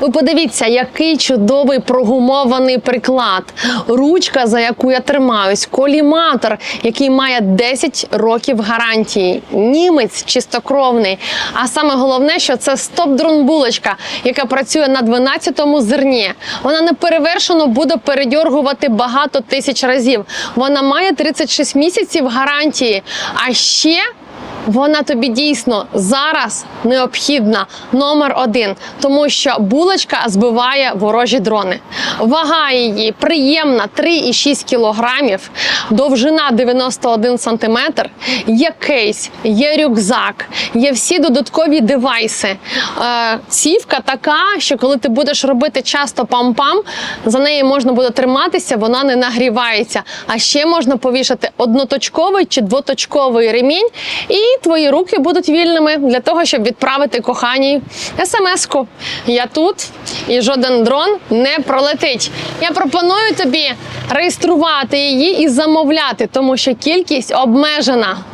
Ви подивіться, який чудовий прогумований приклад. Ручка, за яку я тримаюсь, коліматор, який має 10 років гарантії. Німець чистокровний. А саме головне, що це стоп-дрон булочка, яка працює на 12-му зерні. Вона неперевершено буде передьоргувати багато тисяч разів. Вона має 36 місяців гарантії. А ще вона тобі дійсно зараз необхідна номер один, тому що булочка збиває ворожі дрони. Вага її приємна 3,6 кілограмів, довжина 91 сантиметр. Є кейс, є рюкзак, є всі додаткові девайси. Е, цівка така, що коли ти будеш робити часто пам-пам, за неї можна буде триматися, вона не нагрівається. А ще можна повішати одноточковий чи двоточковий ремінь, і твої руки будуть вільними для того, щоб відправити коханій смс-ку. Я тут і жоден дрон не пролетить. Я пропоную тобі реєструвати її і замовляти, тому що кількість обмежена.